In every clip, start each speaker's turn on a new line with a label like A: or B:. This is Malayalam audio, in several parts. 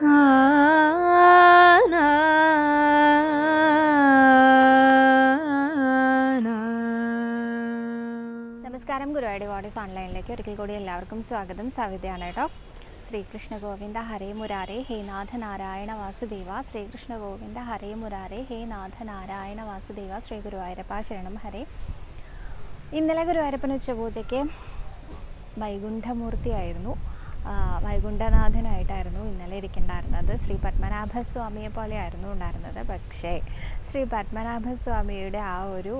A: നമസ്കാരം. ഗുരുവായൂർ വാർഡ്സ് ഓൺലൈനിലേക്ക് ഒരിക്കൽ കൂടി എല്ലാവർക്കും സ്വാഗതം. സവിതയാണ് കേട്ടോ. ശ്രീകൃഷ്ണ ഗോവിന്ദ ഹരേ മുരാരേ ഹേ നാഥ നാരായണ വാസുദേവ. ശ്രീകൃഷ്ണ ഗോവിന്ദ ഹരേ മുരാരേ ഹേ നാഥ നാരായണ വാസുദേവ. ശ്രീ ഗുരുവായൂരപ്പ ശരണം ഹരേ. ഇന്നലെ ഗുരുവായൂരപ്പൻ ഉച്ചപൂജയ്ക്ക് വൈകുണ്ഠമൂർത്തിയായിരുന്നു. വൈകുണ്ഠനാഥനായിട്ടായിരുന്നു ഇന്നലെ ഇരിക്കണ്ടായിരുന്നത്. ശ്രീ പത്മനാഭ പത്മനാഭസ്വാമിയെ പോലെയായിരുന്നു ഉണ്ടായിരുന്നത്. പക്ഷേ ശ്രീ പത്മനാഭസ്വാമിയുടെ ആ ഒരു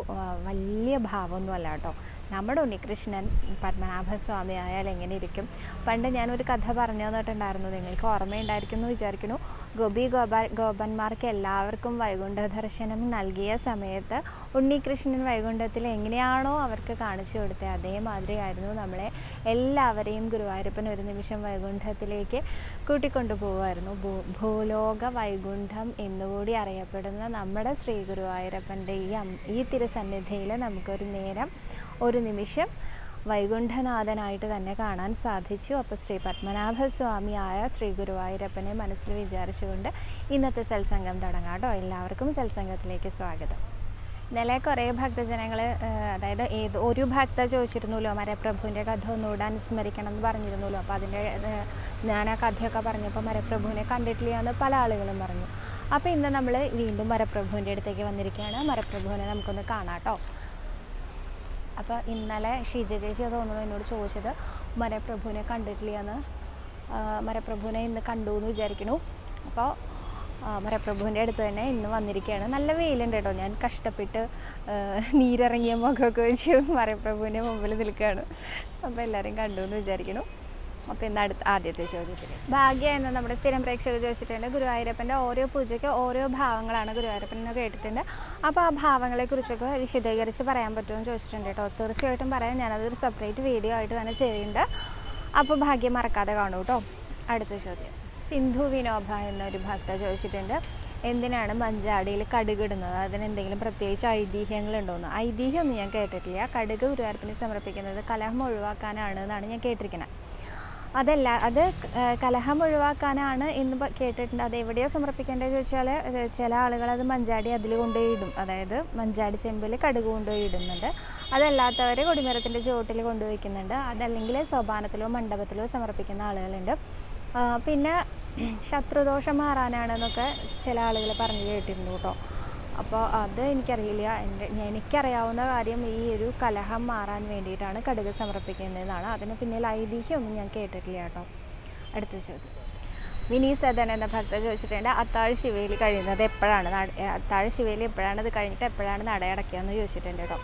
A: വലിയ ഭാവമൊന്നുമല്ല കേട്ടോ. നമ്മുടെ ഉണ്ണികൃഷ്ണൻ പത്മനാഭസ്വാമി ആയാൽ എങ്ങനെ ഇരിക്കും പണ്ട് ഞാനൊരു കഥ പറഞ്ഞു തന്നിട്ടുണ്ടായിരുന്നു നിങ്ങൾക്ക് ഓർമ്മയുണ്ടായിരിക്കും എന്ന് വിചാരിക്കുന്നു. ഗോപി ഗോപാ ഗോപന്മാർക്ക് എല്ലാവർക്കും വൈകുണ്ഠ ദർശനം നൽകിയ സമയത്ത് ഉണ്ണികൃഷ്ണൻ വൈകുണ്ഠത്തിൽ എങ്ങനെയാണോ അവർക്ക് കാണിച്ചു കൊടുത്തത് അതേമാതിരിയായിരുന്നു നമ്മളെ എല്ലാവരെയും ഗുരുവായൂരപ്പൻ ഒരു നിമിഷം വൈകുണ്ഠത്തിലേക്ക് കൂട്ടിക്കൊണ്ടു പോകുമായിരുന്നു ഭൂ ഭൂലോക വൈകുണ്ഠം എന്നുകൂടി അറിയപ്പെടുന്ന നമ്മുടെ ശ്രീ ഗുരുവായൂരപ്പന്റെ ഈ ഈ തിരുസന്നിധിയിൽ നമുക്കൊരു നേരം ഒരു നിമിഷം വൈകുണ്ഠനാഥനായിട്ട് തന്നെ കാണാൻ സാധിച്ചു. അപ്പോൾ ശ്രീ പത്മനാഭസ്വാമിയായ ശ്രീ ഗുരുവായൂരപ്പനെ മനസ്സിൽ വിചാരിച്ചുകൊണ്ട് ഇന്നത്തെ സത്സംഗം തുടങ്ങാം കേട്ടോ. എല്ലാവർക്കും സത്സംഗത്തിലേക്ക് സ്വാഗതം. ഇന്നലെ കുറേ ഭക്തജനങ്ങൾ അതായത് ഏത് ഒരു ഭക്ത ചോദിച്ചിരുന്നല്ലോ മരപ്രഭുവിന്റെ കഥ ഒന്നുകൂടെ അനുസ്മരിക്കണം എന്ന് പറഞ്ഞിരുന്നല്ലോ. അപ്പോൾ അതിന്റെ ഞാൻ ആ കഥയൊക്കെ പറഞ്ഞപ്പോൾ മരപ്രഭുവിനെ കണ്ടിട്ടില്ല എന്ന് പല ആളുകളും പറഞ്ഞു. അപ്പോൾ ഇന്ന് നമ്മൾ വീണ്ടും മരപ്രഭുവിന്റെ അടുത്തേക്ക് വന്നിരിക്കുകയാണ്. മരപ്രഭുവിനെ നമുക്കൊന്ന് കാണാം കേട്ടോ. അപ്പോൾ ഇന്നലെ ഷീജ ചേച്ചി തോന്നുന്നു എന്നോട് ചോദിച്ചത് മരപ്രഭുവിനെ കണ്ടിട്ടില്ല എന്ന്? മരപ്രഭുവിനെ ഇന്ന് കണ്ടു എന്ന് വിചാരിക്കണു അപ്പോൾ മരപ്രഭുവിന്റെ അടുത്ത് തന്നെ ഇന്ന് വന്നിരിക്കുകയാണ് നല്ല വെയിലുണ്ട് കേട്ടോ. ഞാൻ കഷ്ടപ്പെട്ട് നീരിറങ്ങിയ മുഖമൊക്കെ വെച്ച് മരപ്രഭുവിന്റെ മുമ്പിൽ നിൽക്കുകയാണ്. അപ്പോൾ എല്ലാവരും കണ്ടു എന്ന് വിചാരിക്കണു അപ്പോൾ ഇന്ന് അടുത്ത ആദ്യത്തെ ചോദ്യത്തിൽ ഭാഗ്യ എന്ന് നമ്മുടെ സ്ഥിരം പ്രേക്ഷകർ ചോദിച്ചിട്ടുണ്ട് ഗുരുവായൂരപ്പന്റെ ഓരോ പൂജയ്ക്ക് ഓരോ ഭാവങ്ങളാണ് ഗുരുവായൂരപ്പൻ എന്ന് കേട്ടിട്ടുണ്ട്. അപ്പോൾ ആ ഭാവങ്ങളെക്കുറിച്ചൊക്കെ വിശദീകരിച്ച് പറയാൻ പറ്റുമെന്ന് ചോദിച്ചിട്ടുണ്ട് കേട്ടോ. തീർച്ചയായിട്ടും പറയാം. ഞാനതൊരു സെപ്പറേറ്റ് വീഡിയോ ആയിട്ട് തന്നെ ചെയ്യുന്നുണ്ട്. അപ്പോൾ ഭാഗ്യം മറക്കാതെ കാണൂ കേട്ടോ. അടുത്ത ചോദ്യം. സിന്ധു വിനോബ എന്നൊരു ഭക്ത ചോദിച്ചിട്ടുണ്ട് എന്തിനാണ് മഞ്ചാടിയിൽ കടുകിടുന്നത് അതിന് എന്തെങ്കിലും പ്രത്യേകിച്ച് ഐതിഹ്യങ്ങളുണ്ടോയെന്ന് ഐതിഹ്യമൊന്നും ഞാൻ കേട്ടിട്ടില്ല. കടുക് ഗുരുവായൂരപ്പനെ സമർപ്പിക്കുന്നത് കലഹം ഒഴിവാക്കാനാണ് എന്നാണ് ഞാൻ കേട്ടിരിക്കുന്നത്. അതല്ല അത് കലഹം ഒഴിവാക്കാനാണ് എന്ന് കേട്ടിട്ടുണ്ട്. അത് എവിടെയോ സമർപ്പിക്കേണ്ടത് ചോദിച്ചാൽ ചില ആളുകൾ അത് മഞ്ചാടി അതിൽ കൊണ്ടുപോയി ഇടും. അതായത് മഞ്ചാടി ചെമ്പിൽ കടുക് കൊണ്ടുപോയി ഇടുന്നുണ്ട്. അതല്ലാത്തവർ കൊടിമരത്തിന്റെ ചുവട്ടിൽ കൊണ്ടുവയ്ക്കുന്നുണ്ട് അതല്ലെങ്കിൽ സോപാനത്തിലോ മണ്ഡപത്തിലോ സമർപ്പിക്കുന്ന ആളുകളുണ്ട്. പിന്നെ ശത്രുദോഷം മാറാനാണെന്നൊക്കെ ചില ആളുകൾ പറഞ്ഞു കേട്ടിട്ടുണ്ട് കേട്ടോ. അപ്പോൾ അത് എനിക്കറിയില്ല. എന്റെ എനിക്കറിയാവുന്ന കാര്യം ഈ ഒരു കലഹം മാറാൻ വേണ്ടിയിട്ടാണ് കടുക് സമർപ്പിക്കുന്നതെന്നാണ്. അതിന് പിന്നിൽ ഐതിഹ്യമൊന്നും ഞാൻ കേട്ടിട്ടില്ല കേട്ടോ. അടുത്ത ചോദ്യം. വിനീ സദൻ എന്ന ഭക്ത ചോദിച്ചിട്ടുണ്ട് അത്താഴ് ശിവയിൽ കഴിയുന്നത് എപ്പോഴാണ്? അത്താഴ് ശിവയിൽ എപ്പോഴാണ്? ഇത് കഴിഞ്ഞിട്ട് എപ്പോഴാണ് നടയടക്കുകയെന്ന് ചോദിച്ചിട്ടുണ്ട് കേട്ടോ.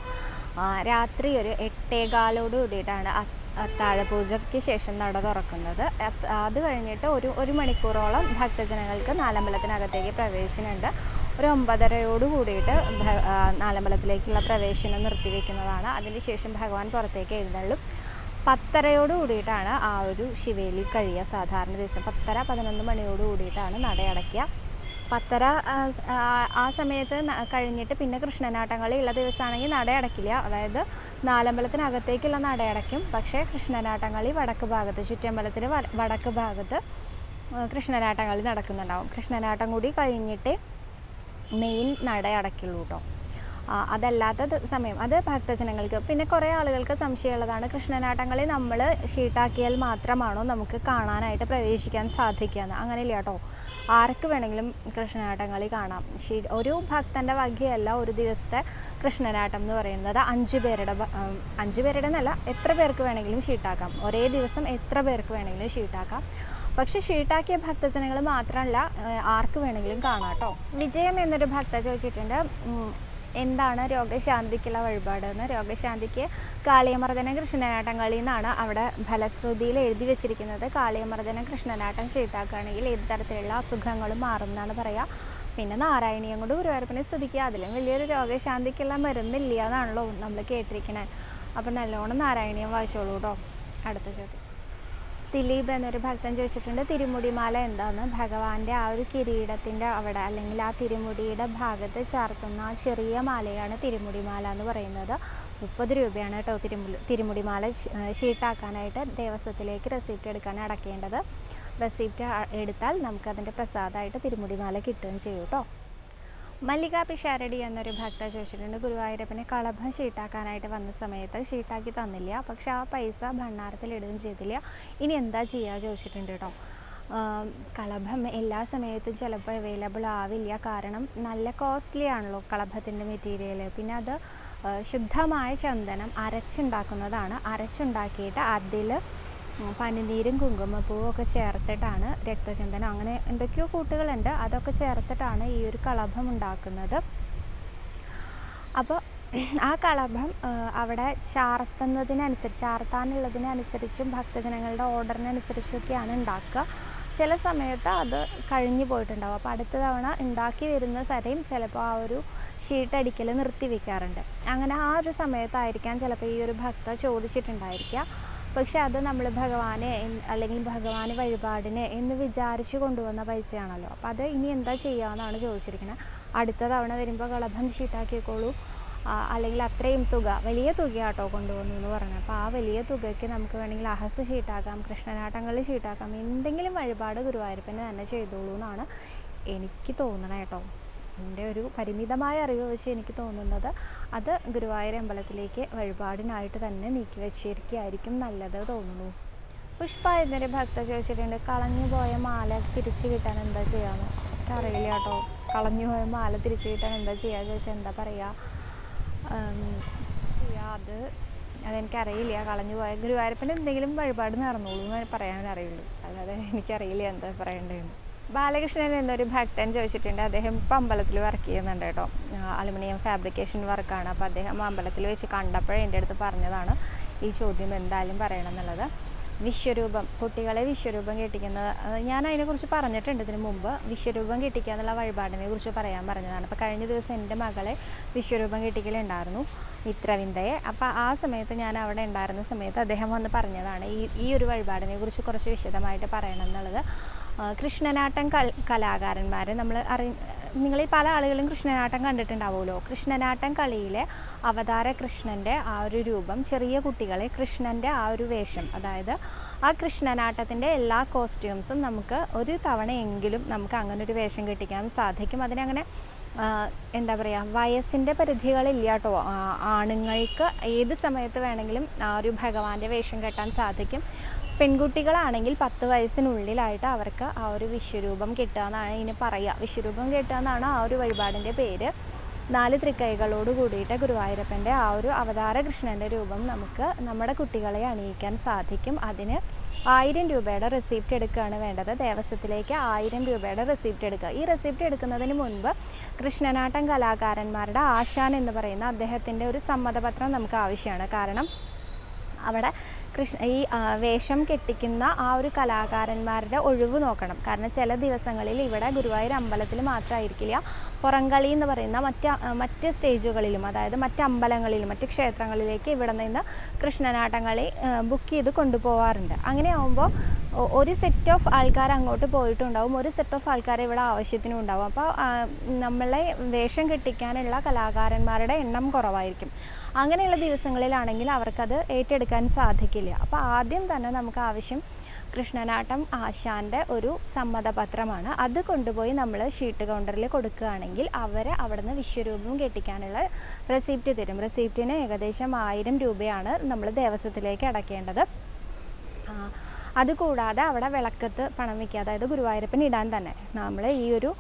A: രാത്രി ഒരു എട്ടേകാലോട് കൂടിയിട്ടാണ് അത്താഴപൂജയ്ക്ക് അത്താഴ പൂജയ്ക്ക് ശേഷം നട തുറക്കുന്നത്. അത് കഴിഞ്ഞിട്ട് ഒരു ഒരു മണിക്കൂറോളം ഭക്തജനങ്ങൾക്ക് നാലമ്പലത്തിനകത്തേക്ക് പ്രവേശനമുണ്ട്. ഒരു ഒമ്പതരയോട് കൂടിയിട്ട് നാലമ്പലത്തിലേക്കുള്ള പ്രവേശനം നിർത്തിവെക്കുന്നതാണ്. അതിനുശേഷം ഭഗവാൻ പുറത്തേക്ക് എഴുന്നള്ളും. പത്തരയോട് കൂടിയിട്ടാണ് ആ ഒരു ശിവേലി കഴിയുക. സാധാരണ ദിവസം പത്തര പതിനൊന്ന് മണിയോട് കൂടിയിട്ടാണ് നടയടയ്ക്കുക പത്തര ആ, സമയത്ത് കഴിഞ്ഞിട്ട് പിന്നെ കൃഷ്ണനാട്ടങ്ങളി ഉള്ള ദിവസമാണെങ്കിൽ നടയടക്കില്ല അതായത് നാലമ്പലത്തിനകത്തേക്കുള്ള നടയടക്കും പക്ഷേ കൃഷ്ണനാട്ടങ്ങളി വടക്ക് ഭാഗത്ത് ചുറ്റമ്പലത്തിന് വടക്ക് ഭാഗത്ത് കൃഷ്ണനാട്ടങ്ങൾ കൃഷ്ണനാട്ടങ്ങളി നടക്കുന്നുണ്ടാവും. കൃഷ്ണനാട്ടം കൂടി കഴിഞ്ഞിട്ടേ മെയിൻ നട അടയ്ക്കുള്ളൂ കേട്ടോ അതല്ലാത്ത സമയം അത് ഭക്തജനങ്ങൾക്ക് പിന്നെ കുറേ ആളുകൾക്ക് സംശയമുള്ളതാണ് കൃഷ്ണനാട്ടങ്ങളെ നമ്മൾ ഷീട്ടാക്കിയാൽ മാത്രമാണോ നമുക്ക് കാണാനായിട്ട് പ്രവേശിക്കാൻ സാധിക്കുകയെന്ന് അങ്ങനെയില്ല കേട്ടോ ആർക്ക് വേണമെങ്കിലും കൃഷ്ണനാട്ടങ്ങളി കാണാം. ഷീ ഒരു ഭക്തന്റെ വകയല്ല ഒരു ദിവസത്തെ കൃഷ്ണനാട്ടം എന്ന് പറയുന്നത്. അഞ്ച് പേരുടെ അഞ്ച് പേരുടെ എന്നല്ല എത്ര പേർക്ക് വേണമെങ്കിലും ഷീട്ടാക്കാം. ഒരേ ദിവസം എത്ര പേർക്ക് വേണമെങ്കിലും ഷീട്ടാക്കാം. പക്ഷെ ഷീട്ടാക്കിയ ഭക്തജനങ്ങൾ മാത്രമല്ല ആർക്ക് വേണമെങ്കിലും കാണാം കേട്ടോ. വിജയം എന്നൊരു ഭക്ത ചോദിച്ചിട്ടുണ്ട് എന്താണ് രോഗശാന്തിക്കുള്ള വഴിപാട് എന്ന്? രോഗശാന്തിക്ക് കാളിയമർദ്ദന കൃഷ്ണനാട്ടം കളി എന്നാണ് അവിടെ ഫലശ്രുതിയിൽ എഴുതി വെച്ചിരിക്കുന്നത്. കാളിയമർദ്ദന കൃഷ്ണനാട്ടം ചീട്ടാക്കുകയാണെങ്കിൽ ഏത് തരത്തിലുള്ള അസുഖങ്ങളും മാറും എന്നാണ് പറയുക പിന്നെ നാരായണീയം കൊണ്ട് ഗുരുവായൂരപ്പനെ സ്തുതിക്കുക. അതിലും വലിയൊരു രോഗശാന്തിക്കുള്ള മരുന്നില്ല എന്നാണല്ലോ നമ്മൾ കേട്ടിരിക്കണേ. അപ്പം നല്ലോണം നാരായണീയം വായിച്ചോളൂ കേട്ടോ. അടുത്ത ചോദ്യം. ദിലീപ് എന്നൊരു ഭക്തൻ ചോദിച്ചിട്ടുണ്ട് തിരുമുടിമാല എന്താണ് ഭഗവാന്റെ ആ ഒരു കിരീടത്തിന്റെ അവിടെ അല്ലെങ്കിൽ ആ തിരുമുടിയുടെ ഭാഗത്ത് ചാർത്തുന്ന ആ ചെറിയ മാലയാണ് തിരുമുടിമാല എന്ന് പറയുന്നത്. മുപ്പത് രൂപയാണ് കേട്ടോ തിരുമുടി തിരുമുടിമാല ഷീട്ടാക്കാനായിട്ട് ദേവസ്വത്തിലേക്ക് റെസിപ്റ്റ് എടുക്കാൻ അടക്കേണ്ടത്. റെസിപ്റ്റ് എടുത്താൽ നമുക്കതിന്റെ പ്രസാദമായിട്ട് തിരുമുടിമാല കിട്ടുകയും ചെയ്യും കേട്ടോ. മല്ലിക പിഷാരടി എന്നൊരു ഭക്ത ചോദിച്ചിട്ടുണ്ട് ഗുരുവായൂരപ്പനെ കളഭം ഷീട്ടാക്കാനായിട്ട് വന്ന സമയത്ത് ഷീട്ടാക്കി തന്നില്ല. പക്ഷെ ആ പൈസ ഭണ്ണാരത്തിൽ ഇടുകയും ചെയ്തില്ല. ഇനി എന്താ ചെയ്യുക ചോദിച്ചിട്ടുണ്ട് കേട്ടോ. കളഭം എല്ലാ സമയത്തും ചിലപ്പോൾ അവൈലബിൾ ആവില്ല. കാരണം നല്ല കോസ്റ്റ്ലി ആണല്ലോ കളഭത്തിന്റെ മെറ്റീരിയൽ പിന്നെ അത് ശുദ്ധമായ ചന്ദനം അരച്ചുണ്ടാക്കുന്നതാണ്. അരച്ചുണ്ടാക്കിയിട്ട് അതിൽ പനിനീരും കുങ്കുമപ്പൂവും ഒക്കെ ചേർത്തിട്ടാണ് രക്തചന്ദനം അങ്ങനെ എന്തൊക്കെയോ കൂട്ടുകളുണ്ട്. അതൊക്കെ ചേർത്തിട്ടാണ് ഈ ഒരു കളഭം ഉണ്ടാക്കുന്നത്. അപ്പോൾ ആ കളഭം അവിടെ ചാർത്തുന്നതിനനുസരിച്ച് ചാർത്താനുള്ളതിനനുസരിച്ചും ഭക്തജനങ്ങളുടെ ഓർഡറിനനുസരിച്ചൊക്കെയാണ് ഉണ്ടാക്കുക. ചില സമയത്ത് അത് കഴിഞ്ഞു പോയിട്ടുണ്ടാവും. അപ്പോൾ അടുത്ത തവണ ഉണ്ടാക്കി വരുന്ന വരെയും ചിലപ്പോൾ ആ ഒരു ഷീട്ട് അടിക്കൽ നിർത്തി വെക്കാറുണ്ട് അങ്ങനെ ആ ഒരു സമയത്തായിരിക്കാം ചിലപ്പോൾ ഈ ഒരു ഭക്ത ചോദിച്ചിട്ടുണ്ടായിരിക്കുക. പക്ഷെ അത് നമ്മൾ ഭഗവാനെ അല്ലെങ്കിൽ ഭഗവാന് വഴിപാടിന് എന്ന് വിചാരിച്ച് കൊണ്ടുവന്ന പൈസയാണല്ലോ. അപ്പോൾ അത് ഇനി എന്താ ചെയ്യാമെന്നാണ് ചോദിച്ചിരിക്കുന്നത് അടുത്ത തവണ വരുമ്പോൾ കളഭം ഷീട്ടാക്കിക്കോളൂ ആ, അല്ലെങ്കിൽ അത്രയും തുക വലിയ തുകയാട്ടോ കൊണ്ടുവന്നു എന്ന് പറഞ്ഞു അപ്പോൾ ആ വലിയ തുകയ്ക്ക് നമുക്ക് വേണമെങ്കിൽ അഹസ് ഷീട്ടാക്കാം കൃഷ്ണനാട്ടങ്ങളിൽ ഷീട്ടാക്കാം എന്തെങ്കിലും വഴിപാട് ഗുരുവായൂരപ്പന് തന്നെ ചെയ്തോളൂ എന്നാണ് എനിക്ക് തോന്നണേ കേട്ടോ. എന്റെ ഒരു പരിമിതമായ അറിവ് വെച്ച് എനിക്ക് തോന്നുന്നത് അത് ഗുരുവായൂർ അമ്പലത്തിലേക്ക് വഴിപാടിനായിട്ട് തന്നെ നീക്കി വെച്ചിരിക്കുകയായിരിക്കും നല്ലത് തോന്നുന്നു. പുഷ്പ എന്നൊരു ഭക്ത ചോദിച്ചിട്ടുണ്ട് കളഞ്ഞു പോയ മാല തിരിച്ചു കിട്ടാൻ എന്താ ചെയ്യാന്ന്? അറിയില്ല കേട്ടോ. കളഞ്ഞു പോയ മാല തിരിച്ചു കിട്ടാൻ എന്താ ചെയ്യുക ചോദിച്ചാൽ എന്താ പറയുക ചെയ്യുക ചെയ്യാ അത് അതെനിക്കറിയില്ല. കളഞ്ഞു പോയ ഗുരുവായൂരപ്പന്റെ എന്തെങ്കിലും വഴിപാട് നടന്നോളൂ എന്ന് പറയാൻ അറിയുള്ളൂ അല്ലാതെ എനിക്കറിയില്ല എന്താ പറയേണ്ടതെന്ന്. ബാലകൃഷ്ണൻ എന്നൊരു ഭക്തൻ ചോദിച്ചിട്ടുണ്ട്. അദ്ദേഹം ഇപ്പം അമ്പലത്തിൽ വർക്ക് ചെയ്യുന്നുണ്ട് കേട്ടോ. അലുമിനിയം ഫാബ്രിക്കേഷൻ വർക്കാണ് അപ്പോൾ അദ്ദേഹം അമ്പലത്തിൽ വെച്ച് കണ്ടപ്പോഴേ എന്റെ അടുത്ത് പറഞ്ഞതാണ്. ഈ ചോദ്യം എന്തായാലും പറയണം എന്നുള്ളത്. വിശ്വരൂപം കുട്ടികളെ വിശ്വരൂപം കെട്ടിക്കുന്നത് ഞാൻ അതിനെക്കുറിച്ച് പറഞ്ഞിട്ടുണ്ട് ഇതിനു മുമ്പ്. വിശ്വരൂപം കെട്ടിക്കുക എന്നുള്ള വഴിപാടിനെ കുറിച്ച് പറയാൻ പറഞ്ഞതാണ്. അപ്പോൾ കഴിഞ്ഞ ദിവസം എന്റെ മകളെ വിശ്വരൂപം കെട്ടിക്കലുണ്ടായിരുന്നു ഇത്രവിന്തയെ അപ്പോൾ ആ സമയത്ത് ഞാൻ അവിടെ ഉണ്ടായിരുന്ന സമയത്ത് അദ്ദേഹം വന്ന് പറഞ്ഞതാണ് ഈ ഈ ഒരു വഴിപാടിനെ കുറിച്ച് കുറച്ച് വിശദമായിട്ട് പറയണം എന്നുള്ളത്. കൃഷ്ണനാട്ടം കലാകാരന്മാരെ നമ്മൾ അറി നിങ്ങളിൽ പല ആളുകളും കൃഷ്ണനാട്ടം കണ്ടിട്ടുണ്ടാവുമല്ലോ. കൃഷ്ണനാട്ടം കളിയിലെ അവതാര കൃഷ്ണന്റെ ആ ഒരു രൂപം ചെറിയ കുട്ടികളെ കൃഷ്ണന്റെ ആ ഒരു വേഷം. അതായത് ആ കൃഷ്ണനാട്ടത്തിന്റെ എല്ലാ കോസ്റ്റ്യൂംസും നമുക്ക് ഒരു തവണയെങ്കിലും നമുക്ക് അങ്ങനെ ഒരു വേഷം കെട്ടിക്കാൻ സാധിക്കും. അതിനങ്ങനെ എന്താ പറയുക വയസ്സിന്റെ പരിധികളില്ല കേട്ടോ ആണുങ്ങൾക്ക് ഏത് സമയത്ത് വേണമെങ്കിലും ആ ഒരു ഭഗവാന്റെ വേഷം കെട്ടാൻ സാധിക്കും. പെൺകുട്ടികളാണെങ്കിൽ പത്ത് വയസ്സിനുള്ളിലായിട്ട് അവർക്ക് ആ ഒരു വിശ്വരൂപം കിട്ടുക എന്നാണ് ഇതിന് പറയുക. വിശ്വരൂപം കിട്ടുക എന്നാണ് ആ ഒരു വഴിപാടിന്റെ പേര്. നാല് തൃക്കൈകളോട് കൂടിയിട്ട് ഗുരുവായൂരപ്പന്റെ ആ ഒരു അവതാര കൃഷ്ണന്റെ രൂപം നമുക്ക് നമ്മുടെ കുട്ടികളെ അണിയിക്കാൻ സാധിക്കും. അതിന് ആയിരം രൂപയുടെ റെസിപ്റ്റ് എടുക്കുകയാണ് വേണ്ടത്. ദേവസ്വത്തിലേക്ക് ആയിരം രൂപയുടെ റെസിപ്റ്റ് എടുക്കുക. ഈ റെസിപ്റ്റ് എടുക്കുന്നതിന് മുൻപ് കൃഷ്ണനാട്ടം കലാകാരന്മാരുടെ ആശാൻ എന്ന് പറയുന്ന അദ്ദേഹത്തിന്റെ ഒരു സമ്മതപത്രം നമുക്ക് ആവശ്യമാണ്. കാരണം അവിടെ കൃഷ്ണ ഈ വേഷം കെട്ടിക്കുന്ന ആ ഒരു കലാകാരന്മാരുടെ ഒഴിവ് നോക്കണം. കാരണം ചില ദിവസങ്ങളിൽ ഇവിടെ ഗുരുവായൂർ അമ്പലത്തിൽ മാത്രമായിരിക്കില്ല. പുറംകളി എന്ന് പറയുന്ന മറ്റ് മറ്റ് സ്റ്റേജുകളിലും അതായത് മറ്റ് അമ്പലങ്ങളിലും മറ്റ് ക്ഷേത്രങ്ങളിലേക്ക് ഇവിടെ നിന്ന് കൃഷ്ണനാട്ടങ്ങളി ബുക്ക് ചെയ്ത് കൊണ്ടുപോകാറുണ്ട് അങ്ങനെ ആകുമ്പോൾ ഒരു സെറ്റ് ഓഫ് ആൾക്കാർ അങ്ങോട്ട് പോയിട്ടുണ്ടാവും. ഒരു സെറ്റ് ഓഫ് ആൾക്കാർ ഇവിടെ ആവശ്യത്തിനും ഉണ്ടാവും. അപ്പോൾ നമ്മളെ വേഷം കെട്ടിക്കാനുള്ള കലാകാരന്മാരുടെ എണ്ണം കുറവായിരിക്കും. അങ്ങനെയുള്ള ദിവസങ്ങളിലാണെങ്കിൽ അവർക്കത് ഏറ്റെടുക്കാൻ സാധിക്കില്ല. അപ്പോൾ ആദ്യം തന്നെ നമുക്ക് ആവശ്യം കൃഷ്ണനാട്ടം ആശാന്റെ ഒരു സമ്മതപത്രമാണ്. അത് കൊണ്ടുപോയി നമ്മൾ ഷീട്ട് കൗണ്ടറിൽ കൊടുക്കുകയാണെങ്കിൽ അവർ അവിടുന്ന് വിശ്വരൂപം കെട്ടിക്കാനുള്ള റെസിപ്റ്റ് തരും. റെസിപ്റ്റിന് ഏകദേശം ആയിരം രൂപയാണ് നമ്മൾ ദേവസ്വത്തിലേക്ക് അടയ്ക്കേണ്ടത് അതുകൂടാതെ അവിടെ വിളക്കത്ത് പണം വയ്ക്കുക. അതായത് ഗുരുവായൂരപ്പൻ ഇടാൻ തന്നെ. നമ്മൾ ഈ ഒരു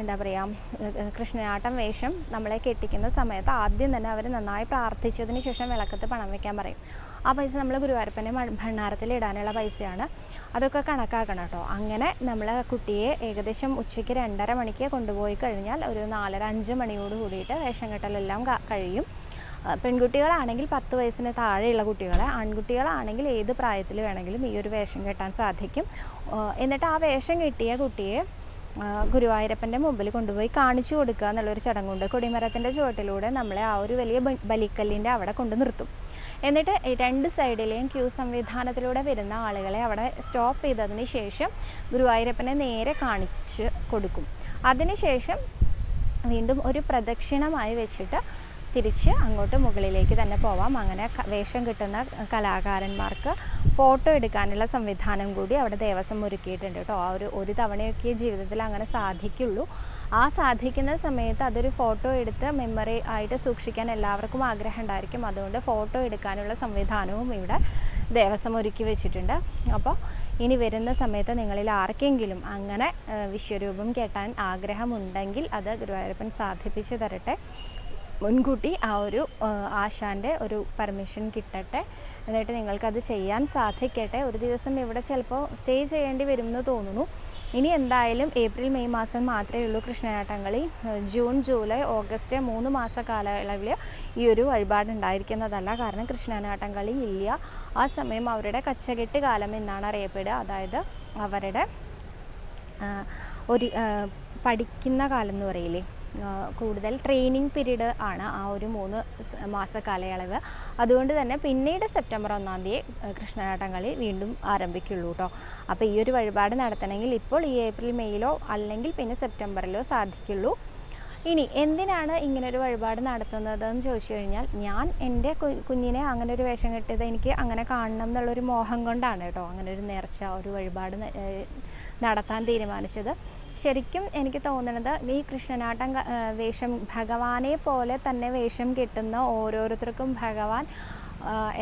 A: എന്താ പറയുക കൃഷ്ണനാട്ടം വേഷം നമ്മളെ കെട്ടിക്കുന്ന സമയത്ത് ആദ്യം തന്നെ അവർ നന്നായി പ്രാർത്ഥിച്ചതിന് ശേഷം വിളക്കത്ത് പണം വയ്ക്കാൻ പറയും. ആ പൈസ നമ്മൾ ഗുരുവായൂരപ്പനെ ഭണ്ണാരത്തിൽ ഇടാനുള്ള പൈസയാണ്. അതൊക്കെ കണക്കാക്കണം കേട്ടോ അങ്ങനെ നമ്മൾ കുട്ടിയെ ഏകദേശം ഉച്ചയ്ക്ക് രണ്ടര മണിക്ക് കൊണ്ടുപോയി കഴിഞ്ഞാൽ ഒരു നാലര അഞ്ച് മണിയോട് കൂടിയിട്ട് വേഷം കെട്ടലെല്ലാം കഴിയും. പെൺകുട്ടികളാണെങ്കിൽ പത്ത് വയസ്സിന് താഴെയുള്ള കുട്ടികളെ ആൺകുട്ടികളാണെങ്കിൽ ഏത് പ്രായത്തിൽ വേണമെങ്കിലും ഈ ഒരു വേഷം കെട്ടാൻ സാധിക്കും. എന്നിട്ട് ആ വേഷം കെട്ടിയ കുട്ടിയെ ഗുരുവായൂരപ്പന്റെ മുമ്പിൽ കൊണ്ടുപോയി കാണിച്ചു കൊടുക്കുക എന്നുള്ളൊരു ചടങ്ങുണ്ട്. കൊടിമരത്തിന്റെ ചുവട്ടിലൂടെ നമ്മളെ ആ ഒരു വലിയ ബലിക്കല്ലിന്റെ അവിടെ കൊണ്ട് നിർത്തും. എന്നിട്ട് രണ്ട് സൈഡിലെയും ക്യൂ സംവിധാനത്തിലൂടെ വരുന്ന ആളുകളെ അവിടെ സ്റ്റോപ്പ് ചെയ്തതിന് ശേഷം ഗുരുവായൂരപ്പനെ നേരെ കാണിച്ച് കൊടുക്കും. അതിനുശേഷം വീണ്ടും ഒരു പ്രദക്ഷിണമായി വെച്ചിട്ട് തിരിച്ച് അങ്ങോട്ട് മുകളിലേക്ക് തന്നെ പോവാം. അങ്ങനെ വേഷം കിട്ടുന്ന കലാകാരന്മാർക്ക് ഫോട്ടോ എടുക്കാനുള്ള സംവിധാനം കൂടി അവിടെ ദേവസ്വം ഒരുക്കിയിട്ടുണ്ട് കേട്ടോ. ആ ഒരു ഒരു തവണയൊക്കെ ജീവിതത്തിൽ അങ്ങനെ സാധിക്കുള്ളൂ. ആ സാധിക്കുന്ന സമയത്ത് അതൊരു ഫോട്ടോ എടുത്ത് മെമ്മറി ആയിട്ട് സൂക്ഷിക്കാൻ എല്ലാവർക്കും ആഗ്രഹം ഉണ്ടായിരിക്കും. അതുകൊണ്ട് ഫോട്ടോ എടുക്കാനുള്ള സംവിധാനവും ഇവിടെ ദേവസ്വം ഒരുക്കി വെച്ചിട്ടുണ്ട്. അപ്പോൾ ഇനി വരുന്ന സമയത്ത് നിങ്ങളിൽ ആർക്കെങ്കിലും അങ്ങനെ വിശ്വരൂപം കേട്ടാൻ ആഗ്രഹമുണ്ടെങ്കിൽ അത് ഗുരുവായൂരപ്പൻ സാധിപ്പിച്ചു തരട്ടെ. മുൻകൂട്ടി ആ ഒരു ആശാന്റെ ഒരു പെർമിഷൻ കിട്ടട്ടെ. എന്നിട്ട് നിങ്ങൾക്കത് ചെയ്യാൻ സാധിക്കട്ടെ. ഒരു ദിവസം ഇവിടെ ചിലപ്പോൾ സ്റ്റേ ചെയ്യേണ്ടി വരുമെന്ന് തോന്നുന്നു. ഇനി എന്തായാലും ഏപ്രിൽ മെയ് മാസം മാത്രമേ ഉള്ളൂ കൃഷ്ണനാട്ടംകളി ജൂൺ ജൂലൈ ഓഗസ്റ്റ് മൂന്ന് മാസ കാലയളവിൽ ഈ ഒരു വഴിപാട് ഉണ്ടായിരിക്കുന്നതല്ല. കാരണം കൃഷ്ണനാട്ടംകളി ഇല്ല. ആ സമയം അവരുടെ കച്ചകെട്ട് കാലം എന്നാണ് അറിയപ്പെടുക. അതായത് അവരുടെ ഒരു പഠിക്കുന്ന കാലം എന്ന് പറയില്ലേ? കൂടുതൽ ട്രെയിനിങ് പീരീഡ് ആണ് ആ ഒരു മൂന്ന് മാസ കാലയളവ്. അതുകൊണ്ട് തന്നെ പിന്നീട് സെപ്റ്റംബർ ഒന്നാം തീയതി കൃഷ്ണനാട്ടം കളി വീണ്ടും ആരംഭിക്കുള്ളൂ കേട്ടോ അപ്പോൾ ഈ ഒരു വഴിപാട് നടത്തണമെങ്കിൽ ഇപ്പോൾ ഈ ഏപ്രിൽ മെയ്യിലോ അല്ലെങ്കിൽ പിന്നെ സെപ്റ്റംബറിലോ സാധിക്കുള്ളൂ. ഇനി എന്തിനാണ് ഇങ്ങനെ ഒരു വഴിപാട് നടത്തുന്നതെന്ന് ചോദിച്ചു കഴിഞ്ഞാൽ ഞാൻ എന്റെ കുഞ്ഞിനെ അങ്ങനെ ഒരു വേഷം കെട്ടിയത് എനിക്ക് അങ്ങനെ കാണണം എന്നുള്ളൊരു മോഹം കൊണ്ടാണ് കേട്ടോ അങ്ങനെ ഒരു നേർച്ച ഒരു വഴിപാട് നടത്താൻ തീരുമാനിച്ചത്. ശരിക്കും എനിക്ക് തോന്നുന്നത് ഈ കൃഷ്ണനാട്ടം വേഷം ഭഗവാനെ പോലെ തന്നെ വേഷം കിട്ടുന്ന ഓരോരുത്തർക്കും ഭഗവാൻ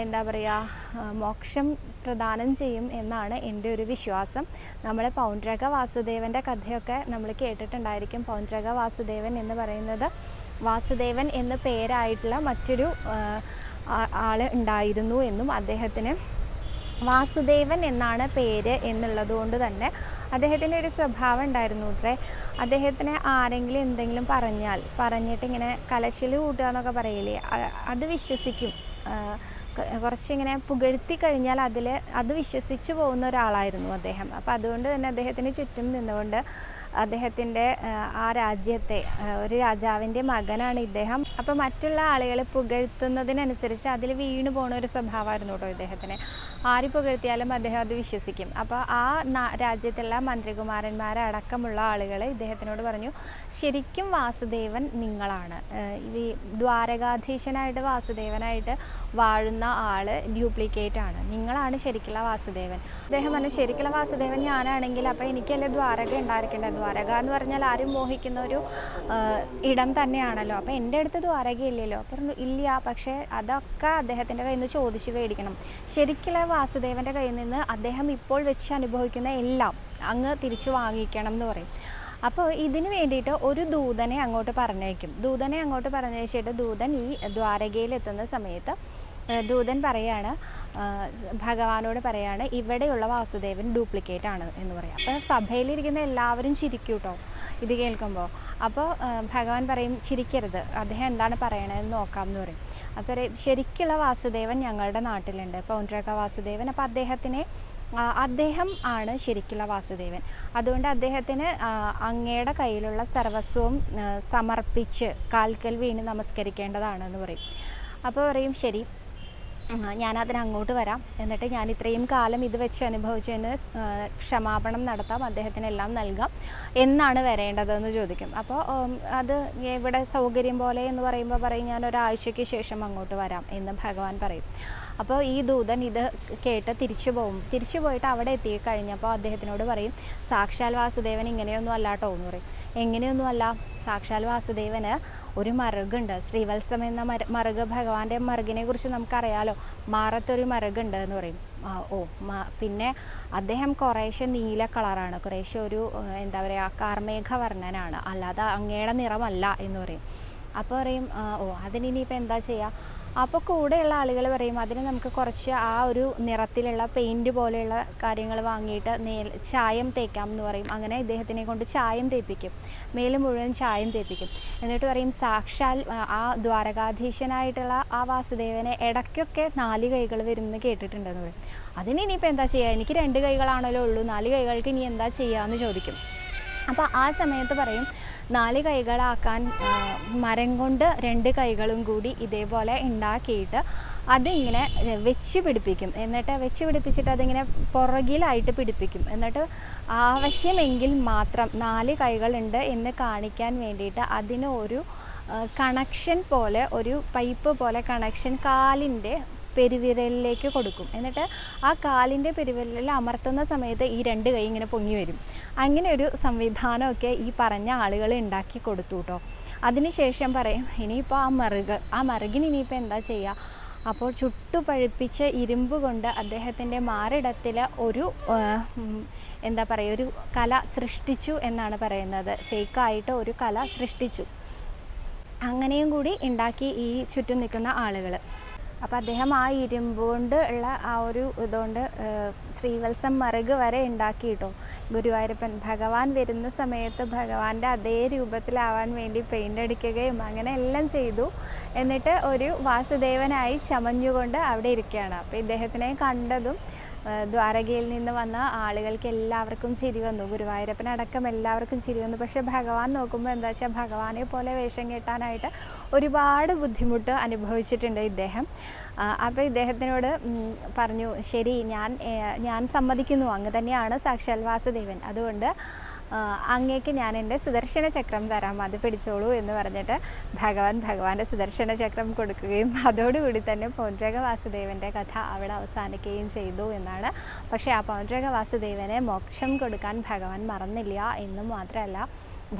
A: എന്താ പറയുക മോക്ഷം പ്രദാനം ചെയ്യും എന്നാണ് എന്റെ ഒരു വിശ്വാസം. നമ്മൾ പൗണ്ട്രക വാസുദേവന്റെ കഥയൊക്കെ നമ്മൾ കേട്ടിട്ടുണ്ടായിരിക്കും. പൗണ്ട്രക വാസുദേവൻ എന്ന് പറയുന്നത് വാസുദേവൻ എന്ന പേരായിട്ടുള്ള മറ്റൊരു ആൾ ഉണ്ടായിരുന്നു എന്നും അദ്ദേഹത്തിന് വാസുദേവൻ എന്നാണ് പേര് എന്നുള്ളത് കൊണ്ട് തന്നെ അദ്ദേഹത്തിന് ഒരു സ്വഭാവം ഉണ്ടായിരുന്നു അത്രേ അദ്ദേഹത്തിന് ആരെങ്കിലും എന്തെങ്കിലും പറഞ്ഞാൽ പറഞ്ഞിട്ട് ഇങ്ങനെ കലശൽ കൂട്ടുക എന്നൊക്കെ പറയില്ലേ അത് വിശ്വസിക്കും. കുറച്ചിങ്ങനെ പുകഴ്ത്തി കഴിഞ്ഞാൽ അതിൽ അത് വിശ്വസിച്ച് പോകുന്ന ഒരാളായിരുന്നു അദ്ദേഹം. അപ്പോൾ അതുകൊണ്ട് തന്നെ അദ്ദേഹത്തിന് ചുറ്റും നിന്നുകൊണ്ട് അദ്ദേഹത്തിന്റെ ആ, രാജ്യത്തെ ഒരു രാജാവിന്റെ മകനാണ് ഇദ്ദേഹം. അപ്പോൾ മറ്റുള്ള ആളുകൾ പുകഴ്ത്തുന്നതിനനുസരിച്ച് അതിൽ വീണു പോകുന്ന ഒരു സ്വഭാവമായിരുന്നു കേട്ടോ ഇദ്ദേഹത്തിന്. ആര് പുകഴ്ത്തിയാലും അദ്ദേഹം അത് വിശ്വസിക്കും. അപ്പോൾ ആ രാജ്യത്തുള്ള മന്ത്രികുമാരന്മാരടക്കമുള്ള ആളുകൾ ഇദ്ദേഹത്തിനോട് പറഞ്ഞു ശരിക്കും വാസുദേവൻ നിങ്ങളാണ്. ഈ ദ്വാരകാധീശനായിട്ട് വാസുദേവനായിട്ട് വാഴുന്ന ആൾ ഡ്യൂപ്ലിക്കേറ്റ് ആണ് നിങ്ങളാണ് ശരിക്കുള്ള വാസുദേവൻ. അദ്ദേഹം പറഞ്ഞു ശരിക്കുള്ള വാസുദേവൻ ഞാനാണെങ്കിൽ അപ്പോൾ എനിക്കല്ലേ ദ്വാരക ഉണ്ടായിരിക്കേണ്ടത്? ദ്വാരക എന്ന് പറഞ്ഞാൽ ആരും മോഹിക്കുന്ന ഒരു ഇടം തന്നെയാണല്ലോ. അപ്പോൾ എന്റെ അടുത്ത് ദ്വാരകയില്ലല്ലോ പറഞ്ഞു ഇല്ല പക്ഷേ അതൊക്കെ അദ്ദേഹത്തിന്റെ കയ്യിൽ നിന്ന് ചോദിച്ച് മേടിക്കണം. ശരിക്കുള്ള വാസുദേവന്റെ കയ്യിൽ നിന്ന് അദ്ദേഹം ഇപ്പോൾ വെച്ച് അനുഭവിക്കുന്ന എല്ലാം അങ്ങ് തിരിച്ചു വാങ്ങിക്കണം എന്ന് പറയും. അപ്പോൾ ഇതിന് വേണ്ടിയിട്ട് ഒരു ദൂതനെ അങ്ങോട്ട് പറഞ്ഞയക്കും. ദൂതനെ അങ്ങോട്ട് പറഞ്ഞയച്ചിട്ട് ദൂതൻ ഈ ദ്വാരകയിൽ എത്തുന്ന സമയത്ത് ദൂതൻ പറയാണ് ഭഗവാനോട് പറയാണ് ഇവിടെയുള്ള വാസുദേവൻ ഡ്യൂപ്ലിക്കേറ്റ് ആണ് എന്ന് പറയാം. അപ്പോൾ സഭയിലിരിക്കുന്ന എല്ലാവരും ചിരിക്കൂട്ടോ. കേട്ടോ ഇത് കേൾക്കുമ്പോൾ അപ്പോൾ ഭഗവാൻ പറയും ചിരിക്കരുത്. അദ്ദേഹം എന്താണ് പറയണതെന്ന് നോക്കാം എന്ന് പറയും അപ്പോൾ ശരിക്കുള്ള വാസുദേവൻ ഞങ്ങളുടെ നാട്ടിലുണ്ട്. പൗണ്ട്രക വാസുദേവൻ അപ്പോൾ അദ്ദേഹത്തിനെ അദ്ദേഹം ആണ് ശരിക്കുള്ള വാസുദേവൻ. അതുകൊണ്ട് അദ്ദേഹത്തിന് അങ്ങയുടെ കയ്യിലുള്ള സർവസ്വവും സമർപ്പിച്ച് കാൽക്കൽ വീണ് നമസ്കരിക്കേണ്ടതാണെന്ന് പറയും. അപ്പോൾ പറയും ശരി. ഞാനതിന് അങ്ങോട്ട് വരാം. എന്നിട്ട് ഞാൻ ഇത്രയും കാലം ഇത് വെച്ച് അനുഭവിച്ചതിന് ക്ഷമാപണം നടത്താം അദ്ദേഹത്തിന് എല്ലാം നൽകാം. എന്നാണ് വരേണ്ടതെന്ന് ചോദിക്കും. അപ്പോൾ അത് ഇവിടെ സൗകര്യം പോലെ എന്ന് പറയുമ്പോൾ പറയും ഞാൻ ഒരാഴ്ചയ്ക്ക് ശേഷം അങ്ങോട്ട് വരാം എന്ന് ഭഗവാൻ പറയും. അപ്പോൾ ഈ ദൂതൻ ഇത് കേട്ട് തിരിച്ചു പോകും തിരിച്ചു പോയിട്ട് അവിടെ എത്തിക്കഴിഞ്ഞപ്പോൾ അദ്ദേഹത്തിനോട് പറയും സാക്ഷാൽ വാസുദേവൻ ഇങ്ങനെയൊന്നും അല്ലാട്ടോ എന്ന് പറയും. എങ്ങനെയൊന്നുമല്ല. സാക്ഷാൽ വാസുദേവന് ഒരു മറുകുണ്ട്. ശ്രീവത്സം എന്ന മര മറുക് ഭഗവാന്റെ മറുകിനെ കുറിച്ച് നമുക്കറിയാലോ. മാറത്തൊരു മറുകുണ്ട് എന്ന് പറയും. ഓ പിന്നെ അദ്ദേഹം കുറേശ്ശെ നീല കളറാണ്. കുറേശ്ശെ ഒരു എന്താ പറയുക കാർമേഘ വർണനാണ് അല്ലാതെ അങ്ങയുടെ നിറമല്ല എന്ന് പറയും. അപ്പോൾ പറയും ഓ അതിനിപ്പോൾ എന്താ ചെയ്യുക? അപ്പോൾ കൂടെയുള്ള ആളുകൾ പറയും അതിന് നമുക്ക് കുറച്ച് ആ ഒരു നിറത്തിലുള്ള പെയിന്റ് പോലെയുള്ള കാര്യങ്ങൾ വാങ്ങിയിട്ട് നേ ചായം തേക്കാം എന്ന് പറയും. അങ്ങനെ ഇദ്ദേഹത്തിനെ കൊണ്ട് ചായം തേപ്പിക്കും. മേൽ മുഴുവൻ ചായം തേപ്പിക്കും. എന്നിട്ട് പറയും സാക്ഷാൽ ആ, ദ്വാരകാധീശനായിട്ടുള്ള ആ വാസുദേവനെ ഇടയ്ക്കൊക്കെ നാല് കൈകൾ വരുമെന്ന് കേട്ടിട്ടുണ്ടെന്ന് പറയും. അതിന് ഇനിയിപ്പോൾ എന്താ ചെയ്യുക എനിക്ക് രണ്ട് കൈകളാണല്ലോ ഉള്ളൂ. നാല് കൈകൾക്ക് ഇനി എന്താ ചെയ്യുക എന്ന് ചോദിക്കും. അപ്പോൾ ആ സമയത്ത് പറയും നാല് കൈകളാക്കാൻ മരം കൊണ്ട് രണ്ട് കൈകളും കൂടി ഇതേപോലെ ഉണ്ടാക്കിയിട്ട് അതിങ്ങനെ വെച്ച് പിടിപ്പിക്കും. എന്നിട്ട് വെച്ച് പിടിപ്പിച്ചിട്ട് അതിങ്ങനെ പുറകിലായിട്ട് പിടിപ്പിക്കും. എന്നിട്ട് ആവശ്യമെങ്കിൽ മാത്രം നാല് കൈകളുണ്ട് എന്ന് കാണിക്കാൻ വേണ്ടിയിട്ട് അതിന് ഒരു കണക്ഷൻ പോലെ ഒരു പൈപ്പ് പോലെ കണക്ഷൻ കാലിന്റെ പെരുവിരലിലേക്ക് കൊടുക്കും. എന്നിട്ട് ആ കാലിന്റെ പെരുവിരലിൽ അമർത്തുന്ന സമയത്ത് ഈ രണ്ട് കൈ ഇങ്ങനെ പൊങ്ങി വരും. അങ്ങനെ ഒരു സംവിധാനമൊക്കെ ഈ പറഞ്ഞ ആളുകൾ ഉണ്ടാക്കി കൊടുത്തു കേട്ടോ അതിനുശേഷം പറയും ഇനിയിപ്പോൾ ആ മറുക് ആ മറുകിന് ഇനിയിപ്പോൾ എന്താ ചെയ്യുക അപ്പോൾ ചുട്ടു പഴുപ്പിച്ച ഇരുമ്പ് കൊണ്ട് അദ്ദേഹത്തിന്റെ മാറിടത്തിൽ ഒരു എന്താ പറയുക ഒരു കല സൃഷ്ടിച്ചു എന്നാണ് പറയുന്നത്. ഫേക്കായിട്ട് ഒരു കല സൃഷ്ടിച്ചു. അങ്ങനെയും കൂടി ഉണ്ടാക്കി ഈ ചുറ്റും നിൽക്കുന്ന ആളുകൾ അപ്പോൾ അദ്ദേഹം ആ ഇരുമ്പ് കൊണ്ട് ഉള്ള ആ ഒരു ഇതുകൊണ്ട് ശ്രീവത്സം മറുക് വരെ ഉണ്ടാക്കി കേട്ടോ ഗുരുവായൂരപ്പൻ ഭഗവാൻ വരുന്ന സമയത്ത് ഭഗവാന്റെ അതേ രൂപത്തിലാവാൻ വേണ്ടി പെയിന്റ് അടിക്കുകയും അങ്ങനെ എല്ലാം ചെയ്തു. എന്നിട്ട് ഒരു വാസുദേവനായി ചമഞ്ഞുകൊണ്ട് അവിടെ ഇരിക്കുകയാണ്. അപ്പോൾ ഇദ്ദേഹത്തിനെ കണ്ടതും ദ്വാരകയിൽ നിന്ന് വന്ന ആളുകൾക്ക് എല്ലാവർക്കും ചിരി വന്നു. ഗുരുവായൂരപ്പനടക്കം എല്ലാവർക്കും ചിരി വന്നു. പക്ഷേ ഭഗവാൻ നോക്കുമ്പോൾ എന്താ വെച്ചാൽ ഭഗവാനെ പോലെ വേഷം കെട്ടാനായിട്ട് ഒരുപാട് ബുദ്ധിമുട്ട് അനുഭവിച്ചിട്ടുണ്ട് ഇദ്ദേഹം. അപ്പോൾ ഇദ്ദേഹത്തിനോട് പറഞ്ഞു ശരി ഞാൻ ഞാൻ സമ്മതിക്കുന്നു. അങ്ങ് തന്നെയാണ് സാക്ഷാൽ വാസുദേവൻ. അതുകൊണ്ട് അങ്ങേക്ക് ഞാൻ എന്റെ സുദർശന ചക്രം തരാം അത് പിടിച്ചോളൂ എന്ന് പറഞ്ഞിട്ട് ഭഗവാൻ ഭഗവാന്റെ സുദർശന ചക്രം കൊടുക്കുകയും അതോടുകൂടി തന്നെ പൗൻരക വാസുദേവന്റെ കഥ അവിടെ അവസാനിക്കുകയും ചെയ്തു എന്നാണ്. പക്ഷേ ആ പൗൻരക വാസുദേവനെ മോക്ഷം കൊടുക്കാൻ ഭഗവാൻ മറന്നില്ല എന്ന് മാത്രമല്ല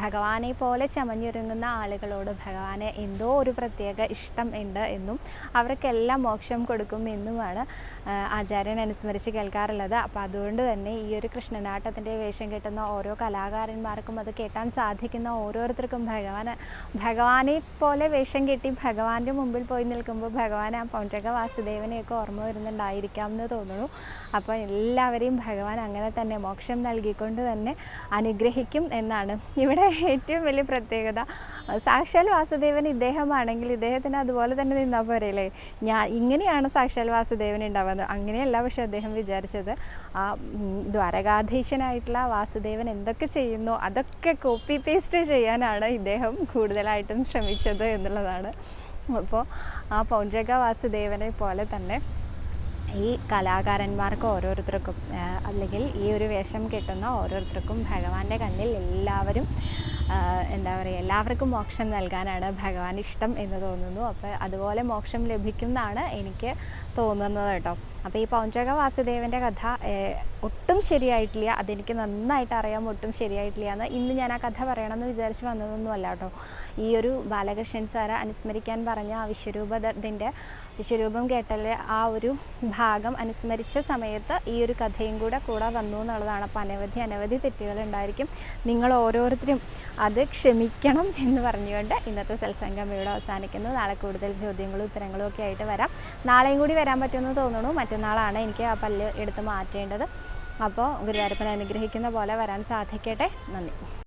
A: ഭഗവാനെ പോലെ ചമഞ്ഞൊരുങ്ങുന്ന ആളുകളോട് ഭഗവാന് എന്തോ ഒരു പ്രത്യേക ഇഷ്ടം ഉണ്ട് എന്നും അവർക്കെല്ലാം മോക്ഷം കൊടുക്കും എന്നുമാണ് ആചാര്യൻ അനുസ്മരിച്ച് കേൾക്കാറുള്ളത്. അപ്പോൾ അതുകൊണ്ട് തന്നെ ഈ ഒരു കൃഷ്ണനാട്ടത്തിന്റെ വേഷം കെട്ടുന്ന ഓരോ കലാകാരന്മാർക്കും അത് കേട്ടാൻ സാധിക്കുന്ന ഓരോരുത്തർക്കും ഭഗവാൻ ഭഗവാനെ പോലെ വേഷം കെട്ടി ഭഗവാന്റെ മുമ്പിൽ പോയി നിൽക്കുമ്പോൾ ഭഗവാൻ ആ പൗണ്ടക വാസുദേവനെയൊക്കെ ഓർമ്മ വരുന്നുണ്ടായിരിക്കാം എന്ന് തോന്നുന്നു. അപ്പോൾ എല്ലാവരെയും ഭഗവാൻ അങ്ങനെ തന്നെ മോക്ഷം നൽകിക്കൊണ്ട് തന്നെ അനുഗ്രഹിക്കും എന്നാണ് ഇവിടെ ഏറ്റവും വലിയ പ്രത്യേകത സാക്ഷാൽ വാസുദേവൻ ഇദ്ദേഹമാണെങ്കിൽ ഇദ്ദേഹത്തിന് അതുപോലെ തന്നെ നിന്നാൽ പോരല്ലേ? ഞാൻ ഇങ്ങനെയാണ് സാക്ഷാൽ വാസുദേവൻ ഉണ്ടാവുന്നത്. അങ്ങനെയല്ല പക്ഷെ അദ്ദേഹം വിചാരിച്ചത് ആ ദ്വാരകാധീശനായിട്ടുള്ള വാസുദേവൻ എന്തൊക്കെ ചെയ്യുന്നു അതൊക്കെ കോപ്പി പേസ്റ്റ് ചെയ്യാനാണ് ഇദ്ദേഹം കൂടുതലായിട്ടും ശ്രമിച്ചത് എന്നുള്ളതാണ്. അപ്പോൾ ആ പൗഞ്ചക വാസുദേവനെ പോലെ തന്നെ ഈ കലാകാരന്മാർക്ക് ഓരോരുത്തർക്കും അല്ലെങ്കിൽ ഈ ഒരു വേഷം കെട്ടുന്ന ഓരോരുത്തർക്കും ഭഗവാന്റെ കണ്ണിൽ എല്ലാവരും എന്താ പറയുക എല്ലാവർക്കും മോക്ഷം നൽകാനാണ് ഭഗവാൻ ഇഷ്ടം എന്ന് തോന്നുന്നു. അപ്പോൾ അതുപോലെ മോക്ഷം ലഭിക്കുന്നതാണ് എനിക്ക് തോന്നുന്നത് കേട്ടോ അപ്പോൾ ഈ പൗഞ്ചക വാസുദേവന്റെ കഥ ഒട്ടും ശരിയായിട്ടില്ല. അതെനിക്ക് നന്നായിട്ട് അറിയാം ഒട്ടും ശരിയായിട്ടില്ല എന്ന്. ഇന്ന് ഞാൻ ആ കഥ പറയണമെന്ന് വിചാരിച്ച് വന്നതൊന്നും അല്ല കേട്ടോ. ഈ ഒരു ബാലകൃഷ്ണൻ സാറ അനുസ്മരിക്കാൻ പറഞ്ഞ ആ വിശ്വരൂപത്തിന്റെ വിശ്വരൂപം കേട്ടൽ ആ ഒരു ഭാഗം അനുസ്മരിച്ച സമയത്ത് ഈ ഒരു കഥയും കൂടെ കൂടെ വന്നു എന്നുള്ളതാണ്. അപ്പോൾ അനവധി അനവധി തെറ്റുകൾ ഉണ്ടായിരിക്കും. നിങ്ങൾ ഓരോരുത്തരും അത് ക്ഷമിക്കണം എന്ന് പറഞ്ഞുകൊണ്ട് ഇന്നത്തെ സത്സംഗം ഇവിടെ അവസാനിക്കുന്നു. നാളെ കൂടുതൽ ചോദ്യങ്ങളും ഉത്തരങ്ങളും ഒക്കെ ആയിട്ട് വരാം. നാളെയും കൂടി വരാൻ പറ്റുമെന്ന് തോന്നുന്നു. മറ്റന്നാളാണ് എനിക്ക് ആ പല്ല് എടുത്ത് മാറ്റേണ്ടത്. അപ്പോൾ ഗുരുവായൂരപ്പനെ അനുഗ്രഹിക്കുന്ന പോലെ വരാൻ സാധിക്കട്ടെ. നന്ദി.